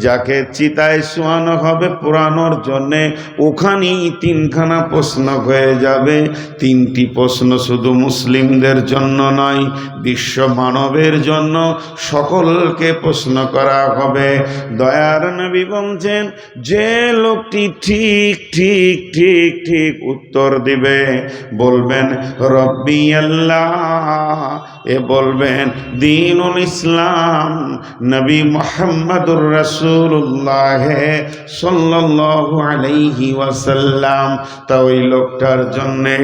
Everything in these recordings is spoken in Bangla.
যাকে চিতায় শোয়ানো হবে পুরানোর জন্যে ওখানেই তিনখানা প্রশ্ন হয়ে যাবে। তিনটি প্রশ্ন শুধু মুসলিমদের জন্য নয়, বিশ্ব মানবের জন্য সকলকে প্রশ্ন করা হবে। দয়ার নবী বলছেন, যে লোকটি ঠিক ঠিক ঠিক ঠিক উত্তর দিবে। বলবেন, রব্বি আল্লাহ। এ বলবেন, দিনুল ইসলাম, নবী মোহাম্মদুর রসুল্লাহ সাল্লাল্লাহু আলাইহি ওয়াসাল্লাম। তা ওই লোকটার জন্যে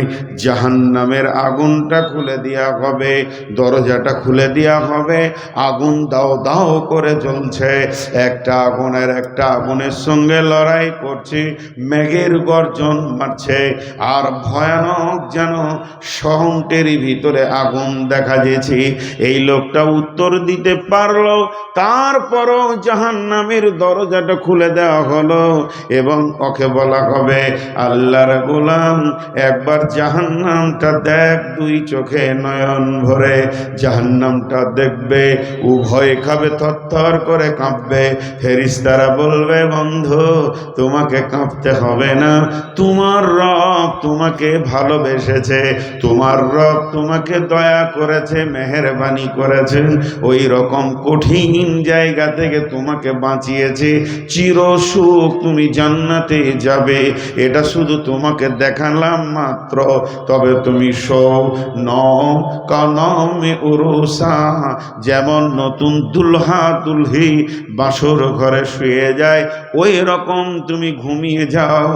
জাহান্নামের আগুনটা খুলে দেওয়া হবে, দরজাটা খুলে দেওয়া হবে, আগুন দাও দাও করে জ্বলছে। একটা আগুনের একটা আগুনের সঙ্গে লড়াই করছে, মেঘের গর্জন মারছে, আর ভয়ানক যেন শহরটেরই ভিতরে আগুন দেখা যেছে এই লোকটা উত্তর দিতে পারল, তারপরও জাহান্নামের দরজাটা খুলে দেওয়া হলো এবং ওকে বলা হবে, আল্লাহর গোলাম, একবার জাহান্নামটা দেখ দুই চোখে নয়ন ভরে। জাহান্নামটা দেখবে, উভয় খাবে, থরথর করে কাঁপবে। ফেরিস্তারা বলবে, বন্ধু, তোমাকে কাঁপতে হবে না। তোমার রব তোমাকে ভালোবেসেছে, তোমার রব তোমাকে দয়া করেছে, মেহরবানি করেছেন, ওই রকম কঠিন জায়গা থেকে তোমাকে বাঁচিয়েছে, চির সুখ তুমি জান্নাতে যাবে। এটা শুধু তোমাকে দেখালাম মাত্র, তবে তুমি সব ন কনমে উরুসা, যেমন নতুন দুলহা দুলহি বাসর ঘরে শুয়ে যায়, ওই রকম তুমি ঘুমিয়ে যাও,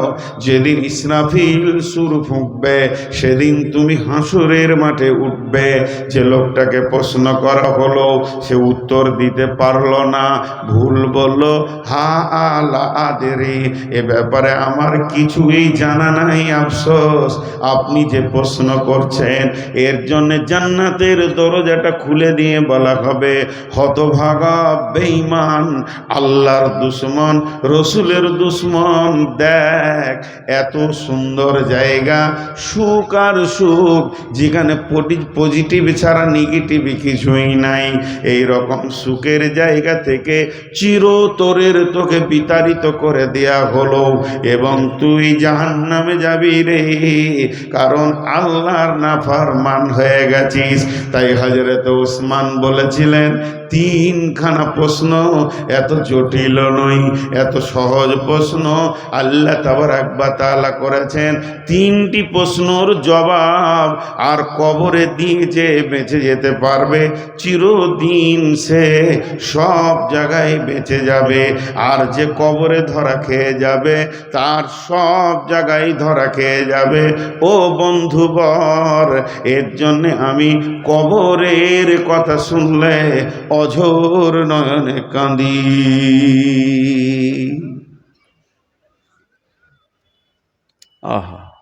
যেদিন ইসরাফিল সুর ফুঁকবে, সেদিন তুমি হাসুরের মাঠে উঠবে। যে লোকটাকে প্রশ্ন করা হলো, সে উত্তর দিতে পারল না। ভুল বলল, হা আলা আদেরি, এ ব্যাপারে আমার কিছুই জানা নাই, আফসোস। আপনি যে প্রশ্ন করছেন, এর জন্য জান্নাতের দরজাটা খুলে দিয়ে বলা হবে, হতভাগা, বেঈমান, আল্লাহর দুশ্মন, রসুলের দুশ্মন। দেখ, এত সুন্দর জায়গা, সুখ আর সুখ। যেখানে পজিটিভ ছাড়া নেগেটিভ কিছুই নাই। এই রকম সুখের জায়গা থেকে চিরতরের তোকে বিতাড়িত করে দেয়া হলো। এবং তুই জাহান নামে যাবি রে। কারণ আল্লাহর নাফারমান হয়ে গেছিস। তাই হজরত ওসমান বলেছিলেন, তিনখানা প্রশ্ন এত জটিল নয়, এত সহজ প্রশ্ন। আল্লাহ তাবার একবার তালা করেছেন তিনটি প্রশ্নর জবাব আর কবরে দিয়ে যে বেঁচে যেতে পারবে, চিরদিন সে সব জায়গায় বেঁচে যাবে। আর যে কবরে ধরা খেয়ে যাবে, তার সব জায়গায় ধরা খেয়ে যাবে। ও বন্ধুবর এর জন্যে আমি কবরের কথা শুনলে অঝোর নয়নে কাঁদি। আহা।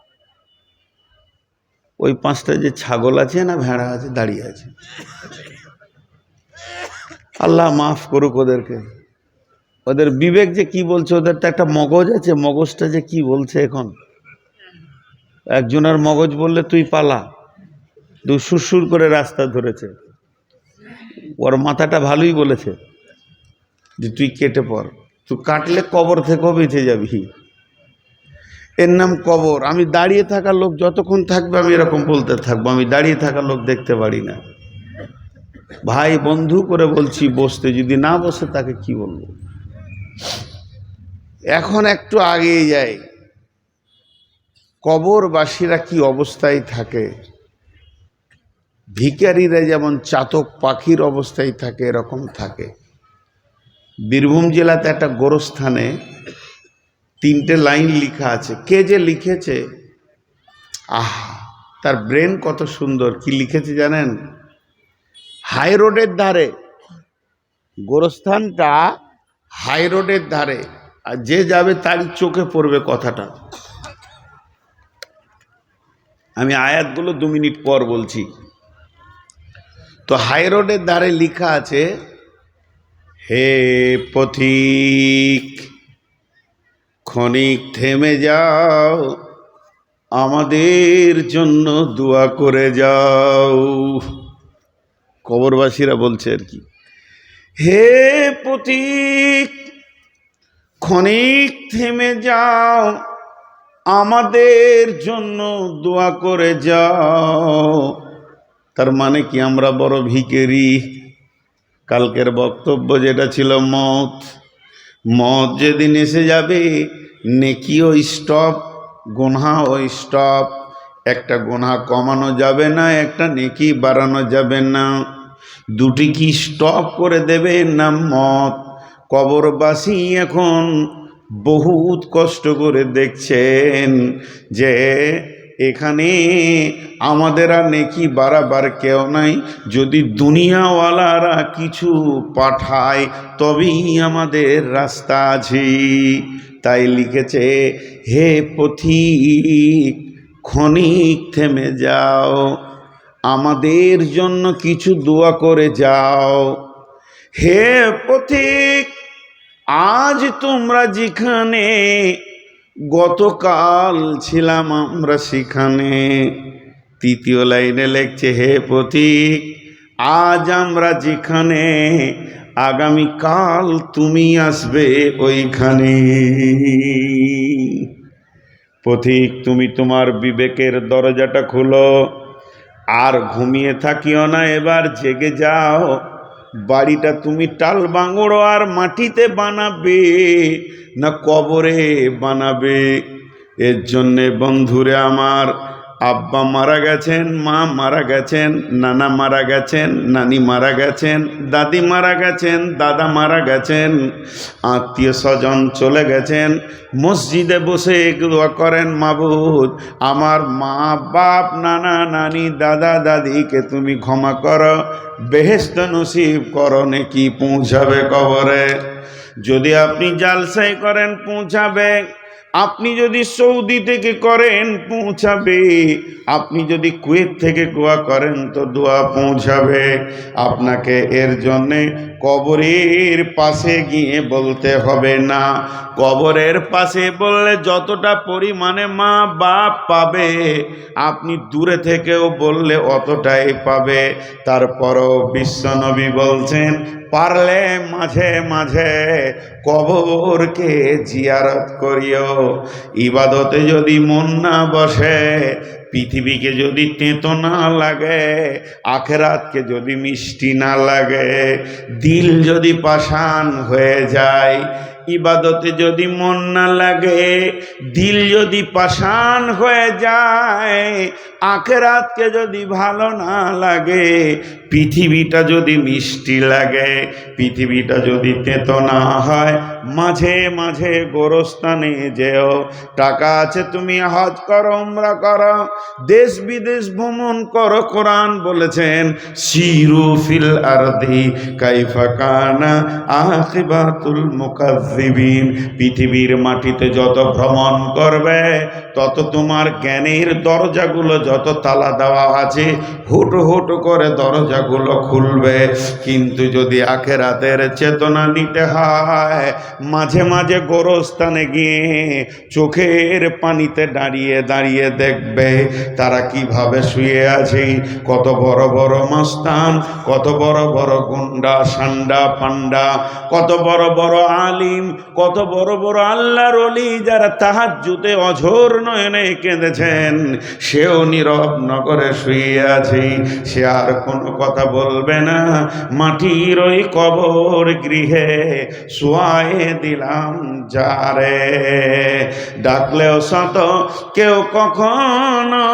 ওই পাঁচটা যে ছাগল আছে না ভেড়া আছে, দাঁড়িয়ে আছে। আল্লাহ মাফ করুক ওদেরকে। ওদের বিবেক যে কি বলছে, ওদের তো একটা মগজ আছে, মগজটা যে কি বলছে এখন? একজনের মগজ বললে তুই পালা। দু সুরসুর করে রাস্তা ধরেছে। ওর মাথাটা ভালোই বলেছে যে তুই কেটে পড়। তুই কাটলে কবর থেকেও বেঁচে যাবি। এর নাম কবর। আমি দাঁড়িয়ে থাকা লোক যতক্ষণ থাকবে আমি এরকম বলতে থাকব। আমি দাঁড়িয়ে থাকা লোক দেখতে পারি না। ভাই, বন্ধু করে বলছি, বসতে। যদি না বসে, তাকে কি বলব? এখন একটু আগেই যাই। কবরবাসীরা কি অবস্থায় থাকে? ভিকারিরা যেমন চাতক পাখির অবস্থায় থাকে, এরকম থাকে। বীরভূম জেলাতে একটা গোরস্থানে তিনটে লাইন লিখা আছে। কে যে লিখেছে? আহা, তার ব্রেন কত সুন্দর। কি লিখেছে জানেন? হাই রোডের ধারে। গোরস্থানটা হাই রোডের ধারে। আর যে যাবে তারই চোখে পড়বে কথাটা। আমি আয়াতগুলো দু মিনিট পর বলছি। তো হাই রোডের ধারে লেখা আছে, হে পথিক ক্ষণিক থেমে যাও, আমাদের জন্য দোয়া করে যাও। কবরবাসীরা বলছে আর কি, হে পথিক ক্ষণিক থেমে যাও, আমাদের জন্য দোয়া করে যাও। তার মানে কি, আমরা বড় ভিকেরি। কালকের বক্তব্য যেটা ছিল মত মত যেদিন এসে যাবে, নেকিও স্টপ গোনহাও স্টপ একটা গোনা কমানো যাবে না, একটা নেকি বাড়ানো যাবে না। দুটি কি স্টপ করে দেবে না মত কবরবাসী এখন বহুত কষ্ট করে দেখছেন যে এখানে আমাদের আর নেকি বাড়াবার কেউ নাই। যদি দুনিয়াওয়ালারা কিছু পাঠায়, তবেই আমাদের রাস্তা আছে। তাই লিখেছে, হে পথিক, ক্ষণিক থেমে যাও। আমাদের জন্য কিছু দোয়া করে যাও। হে পথিক, আজ তোমরা যেখানে গতকাল ছিলাম আমরা সেখানে। তৃতীয় লাইনে লেখছে, হে পথিক আজ আমরা যেখানে, আগামীকাল তুমি আসবে ওইখানে। পথিক তুমি তোমার বিবেকের দরজাটা খুলো, আর ঘুমিয়ে থাকিও না, এবার জেগে যাও। বাড়িটা তুমি টাল বাঙড়ো আর মাটিতে বানাবে না কবরে বানাবে। এর জন্যে বন্ধুরে আমার আব্বা মারা গেছেন, মা মারা গেছেন, নানা মারা গেছেন, নানি মারা গেছেন, দাদি মারা গেছেন, দাদা মারা গেছেন, আত্মীয় স্বজন চলে গেছেন, মসজিদে বসে দোয়া করেন, মাবুদ, আমার মা, বাপ, নানা, নানি, দাদা, দাদিকে তুমি ক্ষমা করো বেহেস্ত নসিব করো, নাকি পৌঁছাবে কবরে। যদি আপনি জালসাই করেন, পৌঁছাবে। আপনি যদি সৌদি থেকে করেন, পৌঁছাবে। আপনি যদি কুয়েত থেকে কোয়া করেন, তো দোয়া পৌঁছাবে। আপনাকে এর জন্যে কবরের পাশে গিয়ে বলতে হবে না। কবরের পাশে বললে যতটা পরিমাণে মা বাপ পাবে, আপনি দূরে থেকেও বললে অতটাই পাবে। তারপরও বিশ্বনবী বলছেন, পারলে মাঝে মাঝে কবরকে জিয়ারত করিও। ইবাদতে যদি মন না বসে পৃথিবীকে যদি তেঁতো না লাগে, আখেরাতকে যদি মিষ্টি না লাগে, দিল যদি পাষাণ হয়ে যায়, ইবাদতে যদি মন না লাগে, দিল যদি পাষাণ হয়ে যায় আখেরাতকে যদি ভালো না লাগে, পৃথিবীটা যদি মিষ্টি লাগে, পৃথিবীটা যদি তেতো না হয়, মাঝে মাঝে গোরস্থানে যেও, টাকা আছে তুমি হজ করো, উমরা করো, দেশ বিদেশ ভ্রমণ করো, কোরআন বলেছেন, সিরু ফিল আরদি কাইফা কানা আখিবাতুল মুকাজ্জিবিন পৃথিবীর মাটিতে যত ভ্রমণ করবে, তত তোমার জ্ঞানের দরজাগুলো যত তালা দেওয়া আছে, হুট হুট করে দরজাগুলো খুলবে। কিন্তু যদি আখেরাতের চেতনা নিতে হয়, মাঝে মাঝে গোরস্থানে গিয়ে চোখের পানিতে দাঁড়িয়ে দাঁড়িয়ে দেখবে, তারা কীভাবে শুয়ে আছে, কত বড় বড় মস্তান, কত বড় বড় গুন্ডা, সান্ডা, পান্ডা, কত বড় বড় আলিম, কত বড় বড় আল্লাহর অলি যারা তাহার জুতে অঝোর নয়নে কেঁদেছেন, সেও নীরব নগরে শুয়ে আছে। সে আর কোনো কথা বলবে না। মাটির ওই কবর গৃহে শোয়ায়ে দিলাম যারে। ডাকলেও শত কেউ কখনো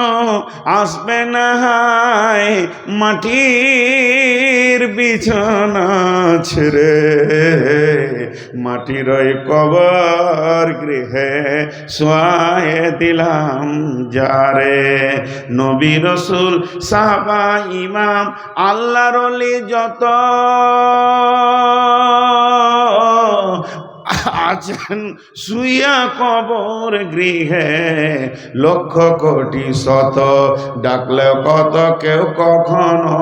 আসবে না হায় মাটির বিছানা ছেড়ে মাটির ওই কবর গৃহে শোয়ায়ে দিলাম যারে। নবী রসুল, সাহাবা, ইমাম, আল্লাহর যত। আছেন শুইয়া কবর গৃহে লক্ষ কোটি শত। ডাকলে কত কেউ কখনো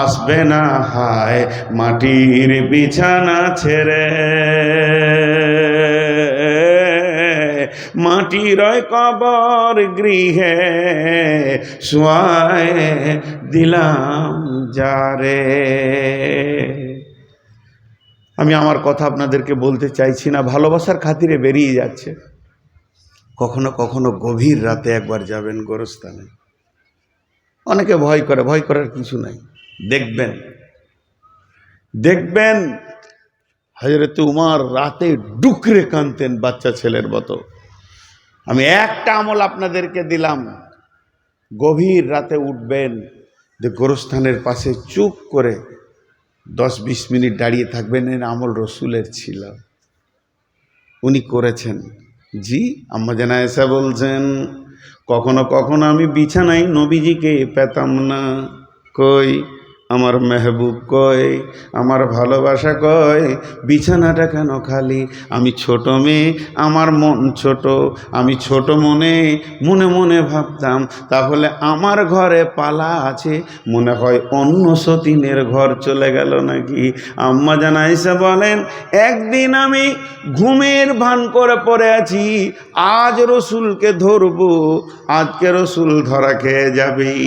আসবে না, হায়, মাটির বিছানা ছেড়ে। মাটির ওই কবর গৃহে শোয়ায় দিলাম যারে। আমি আমার কথা আপনাদেরকে বলতে চাইছি না, ভালোবাসার খাতিরে বেরিয়ে যাচ্ছে। কখনো কখনো গভীর রাতে একবার যাবেন গোরস্থানে। অনেকে ভয় করে, ভয় করার কিছু নাই। দেখবেন। দেখবেন হজরত উমার রাতে ডুকরে কানতেন বাচ্চা ছেলের মতো। আমি একটা আমল আপনাদেরকে দিলাম। গভীর রাতে উঠবেন, যে গোরস্থানের পাশে চুপ করে দশ বিশ মিনিট দাঁড়িয়ে থাকবেন, এর আমল রসুলের ছিল। উনি করেছেন। জি, আম্মা জানা এসা বলছেন, কখনো কখনো আমি বিছানায় নবীজিকে পেতাম না। কই? আমার মেহবুব কয়, আমার ভালোবাসা কয়, বিছানাটা কেন খালি? আমি ছোট মেয়ে, আমার মন ছোট। আমি ছোট মনে মনে মনে ভাবতাম, তাহলে আমার ঘরে পালা আছে। মনে হয় অন্য সতীনের ঘর চলে গেল নাকি? আম্মা জানাইসা বলেন, একদিন আমি ঘুমের ভান করে পড়ে আছি, আজ রসুলকে ধরবো, আজকে রসুল ধরা খেয়ে যাবেই।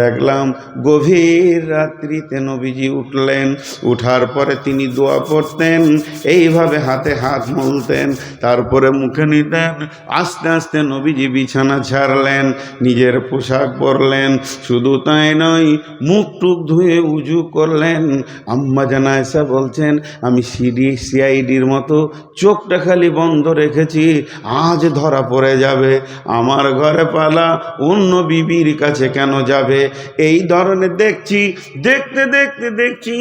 দেখলাম গভীর রাত্রিতে নবীজি উঠলেন। উঠার পরে তিনি দোয়া পড়তেন এইভাবে হাতে হাত মলতেন, তারপরে মুখে নিতেন। আস্তে আস্তে নবীজি বিছানা ছাড়লেন, নিজের পোশাক পরলেন, শুধু তাই নয়, মুখ টুক ধুয়ে উজু করলেন। আম্মা জানা এসা বলছেন, আমি সিডি, সিআইডির মতো চোখটা খালি বন্ধ রেখেছি, আজ ধরা পড়ে যাবে। আমার ঘরে পালা অন্য বিবির কাছে কেন যাবে? এই ধরনের দেখছি দেখতে দেখতে দেখছি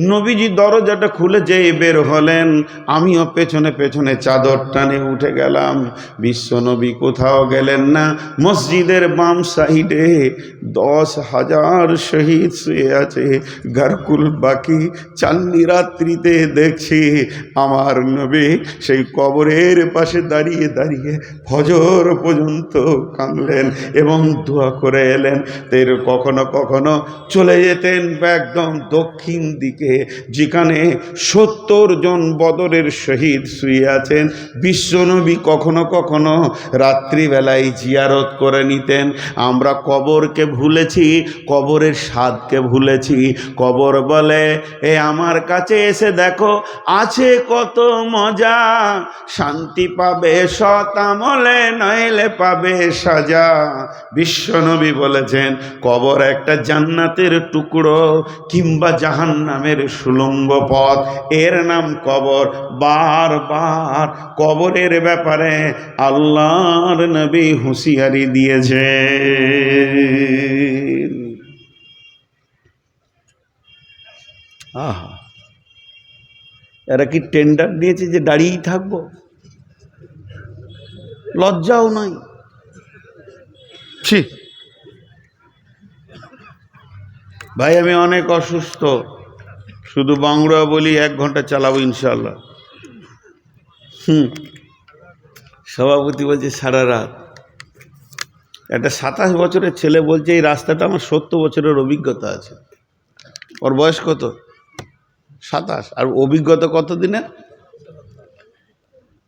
নবীজি দরজাটা খুলে যেয়ে বের হলেন। আমিও পেছনে পেছনে চাদর টানে উঠে গেলাম। বিশ্ব নবী কোথাও গেলেন না। মসজিদের বাম সাইডে দশ হাজার শহীদ শুয়ে আছে। গারকুল বাকি। চান্দি রাত্রিতে দেখছি আমার নবী সেই কবরের পাশে দাঁড়িয়ে দাঁড়িয়ে ফজর পর্যন্ত কাঁদলেন এবং দোয়া করে এলেন। তের কখনো কখনো চলে যেতেন একদম দক্ষিণ দিকে, যেখানে সত্তর জন বদরের শহীদ শুয়ে আছেন। বিশ্বনবী কখনো কখনো রাত্রিবেলায় জিয়ারত করে নিতেন। আমরা কবরকে ভুলেছি, কবরের স্বাদকে ভুলেছি। কবর বলে, এ আমার কাছে এসে দেখো, আছে কত মজা। শান্তি পাবে সতামলে নইলে পাবে সাজা। বিশ্বনবী বলেছেন, কবর একটা জান্নাতের টুকরো কিংবা জাহান নামের সুলঙ্গ পথ। এর নাম কবর। বারবার কবরের ব্যাপারে আল্লাহর নবী হুঁশিয়ারি দিয়েছে আহা। এরা কি টেন্ডার দিয়েছে যে দাঁড়িয়েই থাকব? লজ্জাও নাই। ছি। ভাই, আমি অনেক অসুস্থ। শুধু বাংলা বলি এক ঘণ্টা চালাবো ইনশাল্লাহ হুম। সভাপতি বলছে সারা রাত। একটা সাতাশ বছরের ছেলে বলছে, এই রাস্তাটা আমার সত্তর বছরের অভিজ্ঞতা আছে। ওর বয়স কত? সাতাশ। আর অভিজ্ঞতা কত দিনের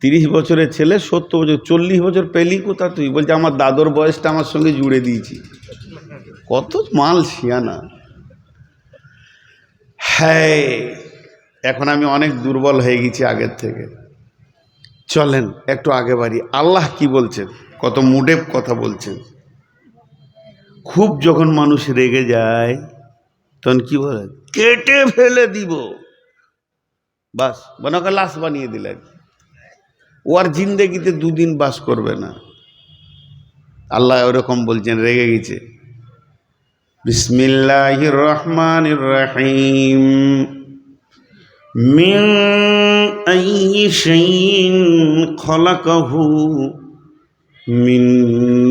তিরিশ বছরের ছেলে, সত্তর বছর, চল্লিশ বছর পেলি কোথা তুই? বলছে, আমার দাদর বয়সটা আমার সঙ্গে জুড়ে দিয়েছি। কত মাল শিয়ানা। হ্যাঁ এখন আমি অনেক দুর্বল হয়ে গেছি আগের থেকে। চলেন, একটু আগে বাড়ি। আল্লাহ কি বলছেন? কত মুডে কথা বলছেন। খুব যখন মানুষ রেগে যায়, তখন কি বলে? কেটে ফেলে দিব। বাস বনকে লাশ বানিয়ে দিলেন। ও আর জিন্দেগিতে দুদিন বাস করবে না। আল্লাহ ওরকম বলছেন, রেগে গেছে। বিসমিল্লাহ রহমান রহিম মিন أي شيء خلقه من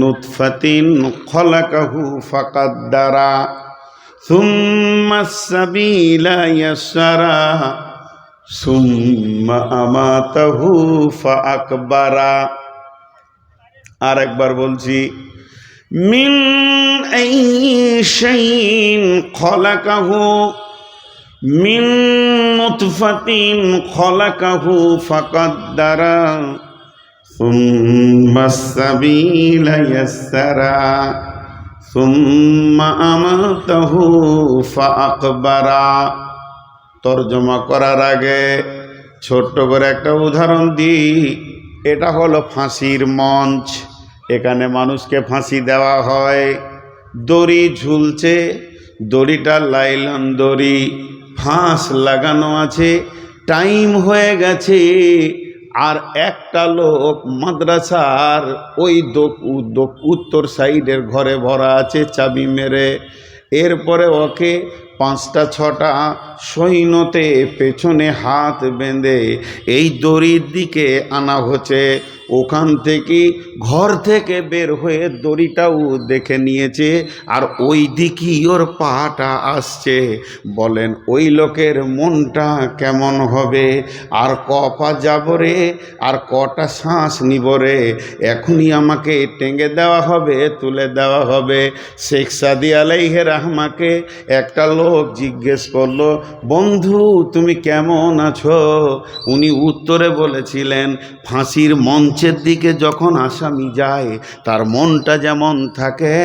نطفة خلقه فقدر ثم السبيل يسرا ثم أماته فأكبر আর একবার বলছি মিন এই শাইন খলাকাহু মিন নুতফাতিন খলাকাহু ফাকাদ্দারা ثم السبيل يسرا ثم أماته فأقبرا তর্জমা করার আগে ছোট্ট করে একটা উদাহরণ দিই এটা হলো ফাঁসির মঞ্চ এখানে মানুষকে ফাঁসি দেওয়া হয়। দড়ি ঝুলছে, দড়িটা লাইলন দড়ি, ফাঁস লাগানো আছে, টাইম হয়ে গেছে। আর একটা লোক মাদ্রাসার ওই উত্তর সাইডের ঘরে ভরা আছে, চাবি মেরে। এরপরে ওকে পাঁচটা, ছটা সৈন্যতে পেছনে হাত বেঁধে এই দড়ির দিকে আনা হচ্ছে। ওখান থেকে ঘর থেকে বের হয়ে দড়িটাও দেখে নিয়েছে আর ওই দিকেই ওর পাটা আসছে। বলেন, ওই লোকের মনটা কেমন হবে? আর ক পা যাব রে? আর কটা শ্বাস নিব রে? এখনই আমাকে টেঙ্গে দেওয়া হবে, তুলে দেওয়া হবে। শেখ সাদি আলাইহে রাহমাকে একটা লোক জিজ্ঞেস করল, বন্ধু, তুমি কেমন আছো? উনি উত্তরে বলেছিলেন, ফাঁসির মঞ্চের দিকে যখন আসামি যায়, তার মনটা যেমন থাকে,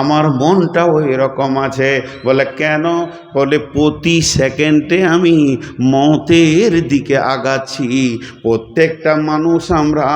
আমার মনটাও এরকম আছে। বলে, কেন? বলে, প্রতি সেকেন্ডে আমি মতের দিকে আগাচ্ছি। প্রত্যেকটা মানুষ আমরা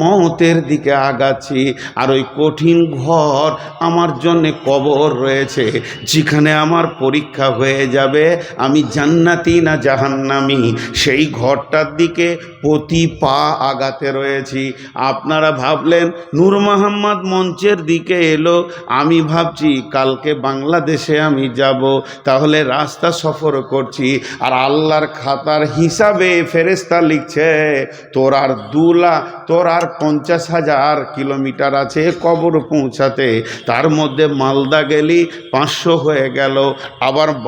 মতের দিকে আগাচ্ছি। আর ওই কঠিন ঘর আমার জন্যে কবর রয়েছে, যেখানে আমার পরীক্ষা হয়ে যাবে, আমি জান্নাতি না জাহান্নামি? সেই ঘরটার দিকে প্রতি পা আগাতে রয়েছি। আপনারা ভাবলেন, নূর মোহাম্মদ মঞ্চের দিকে এলো। আমি ভাবছি, কালকে বাংলাদেশে আমি যাব, তাহলে রাস্তা সফর করছি। আর আল্লাহর খাতার হিসাবে ফেরেস্তা লিখছে, তোর আর দু লাখ, তোর আর পঞ্চাশ হাজার কিলোমিটার আছে কবর পৌঁছাতে। তার মধ্যে মালদা গেলি, পাঁচশো হয়ে গেল। আবার বর-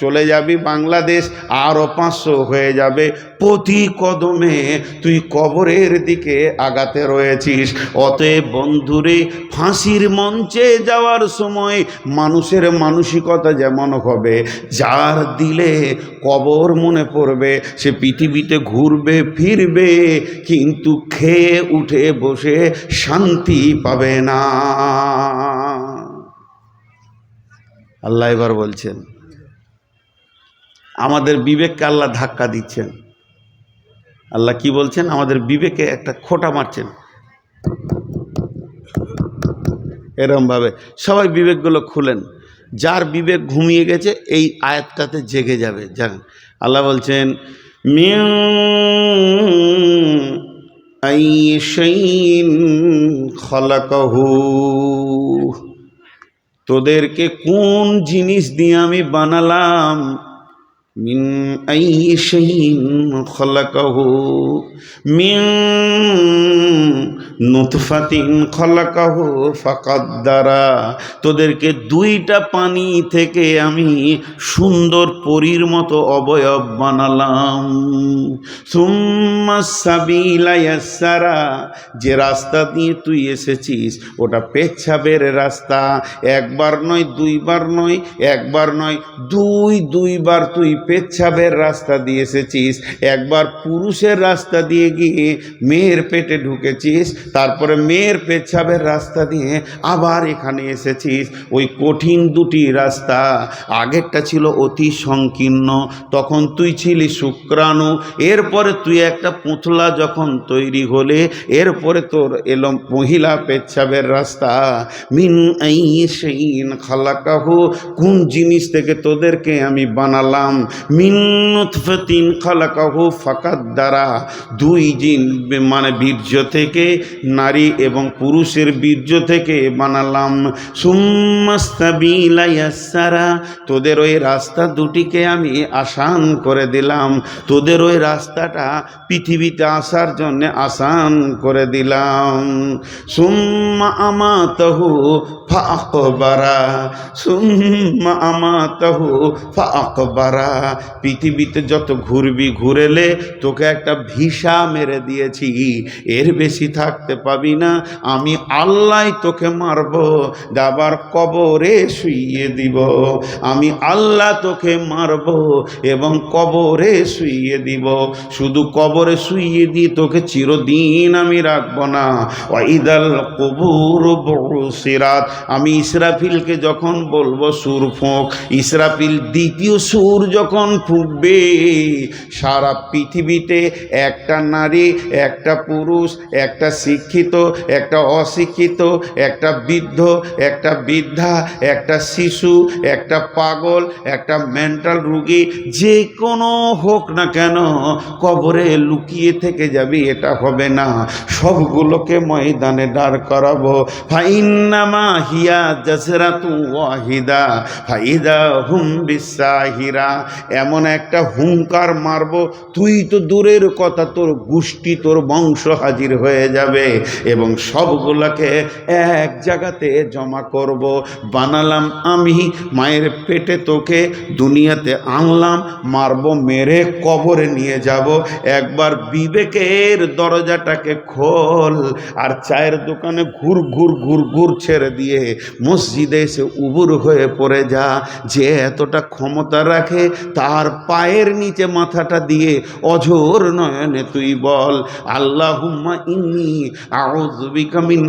চলে যাবি বাংলাদেশ আরও পাঁচশো হয়ে যাবে। প্রতি কদমে তুই কবরের দিকে আগাতে রয়েছিস। অতএব বন্ধুরে, ফাঁসির মঞ্চে যাওয়ার সময় মানুষের মানসিকতা যেমন হবে, যার দিলে কবর মনে পড়বে, সে পৃথিবীতে ঘুরবে, ফিরবে, কিন্তু খেয়ে উঠে বসে শান্তি পাবে না। আল্লাহ এবার বলছেন আমাদের বিবেককে আল্লাহ ধাক্কা দিচ্ছেন। আল্লাহ কি বলছেন? আমাদের বিবেকে একটা খোটা মারছেন। এরমভাবে সবাই বিবেকগুলো খুলেন। যার বিবেক ঘুমিয়ে গেছে, এই আয়াতটাতে জেগে যাবে। জান আল্লাহ বলছেন তোদেরকে কোন জিনিস দিয়ে আমি বানালাম? মিন আই শাইইন খলাকাহু, মিন নুতফাতিন খলাকাহু ফাকাদ্দারা, তোদেরকে দুইটা পানি থেকে আমি সুন্দর পরীর মতো অবয়ব বানালাম। সুম্মা সাবিলা ইয়াসসারা যে রাস্তা দিয়ে তুই এসেছিস, ওটা পেচ্ছাবের রাস্তা। একবার নয়, দুইবার নয়, একবার নয়, দুই, দুইবার তুই পেচ্ছাবের রাস্তা দিয়ে এসেছিস, একবার পুরুষের রাস্তা দিয়ে গিয়ে মেয়ের পেটে ঢুকেছিস, তারপরে মেয়ের পেচ্ছাবের রাস্তা দিয়ে আবার এখানে এসেছিস। ওই কঠিন দুটি রাস্তা, আগেরটা ছিল অতি সংকীর্ণ, তখন তুই ছিলি শুক্রাণু, এরপরে তুই একটা পুতলা যখন তৈরি হলে, এরপরে তোর এলো মহিলা পেচ্ছাবের রাস্তা। মিন খালাকাহু, কোন জিনিস থেকে তোদেরকে আমি বানালাম? মিন নুতফাতিন খালাকাহু ফাকাদ দ্বারা দুই জিন মানে বীর্য থেকে, নারী এবং পুরুষের বীর্য থেকে বানালাম। সুম্মাস্তাবিলা ইয়াসসারা তোদের ওই রাস্তা দুটিকে আমি আসান করে দিলাম। তোদের ওই রাস্তাটা পৃথিবীতে আসার জন্য আসান করে দিলাম। সুম্মা আমাতাহু ফাকবারা সুম্মা আমাতাহু ফাকবারা পৃথিবীতে যত ঘুরবি, ঘুরেলে তোকে একটা ভিসা মেরে দিয়েছি। এর বেশি থাকতে পাবি না। আমি আল্লাহ তোকে মারব আবার কবরে শুইয়ে দিব। আমি আল্লাহ তোকে মারব এবং কবরে শুইয়ে দিব। শুধু কবরে শুইয়ে দিয়ে তোকে চিরদিন আমি রাখব না। ওয়াইদাল কবুর সিরাত আমি ইসরাফিলকে যখন বলব সুর ফোঁক ইসরাফিল দ্বিতীয় সুর যখন ফুঁকবে সারা পৃথিবীতে একটা নারী, একটা পুরুষ, একটা শিক্ষিত, একটা অশিক্ষিত, একটা বৃদ্ধ, একটা বৃদ্ধা, একটা শিশু, একটা পাগল, একটা মেন্টাল রুগী, যে কোনো হোক না কেন কবরে লুকিয়ে থেকে যাবি, এটা হবে না। সবগুলোকে ময়দানে দাঁড় করাবো। ফাইন্নামা হিয়া জাসরাতু ওয়াহিদা ফাইদা হুম বিসাহিরা। এমন একটা হুঙ্কার মারবো, তুই তো দূরের কথা, তোর গোষ্ঠী, তোর বংশ হাজির হয়ে যাবে এবং সবগুলোকে এক জায়গাতে জমা করব। বানালাম আমি, মায়ের পেটে তোকে, দুনিয়াতে আনলাম, মারবো, মেরে কবরে নিয়ে যাব। একবার বিবেকের দরজাটাকে খোল আর চায়ের দোকানে ঘুর ঘুর ঘুর ঘুর ছেড়ে দিয়ে মসজিদে এসে উবুর হয়ে পড়ে যা, যে এতটা ক্ষমতা রাখে তার পায়ের নিচে মাথাটা দিয়ে অঝোর নয়নে তুই বল আল্লাহুম্মা ইন্নি আউযু বিকা মিন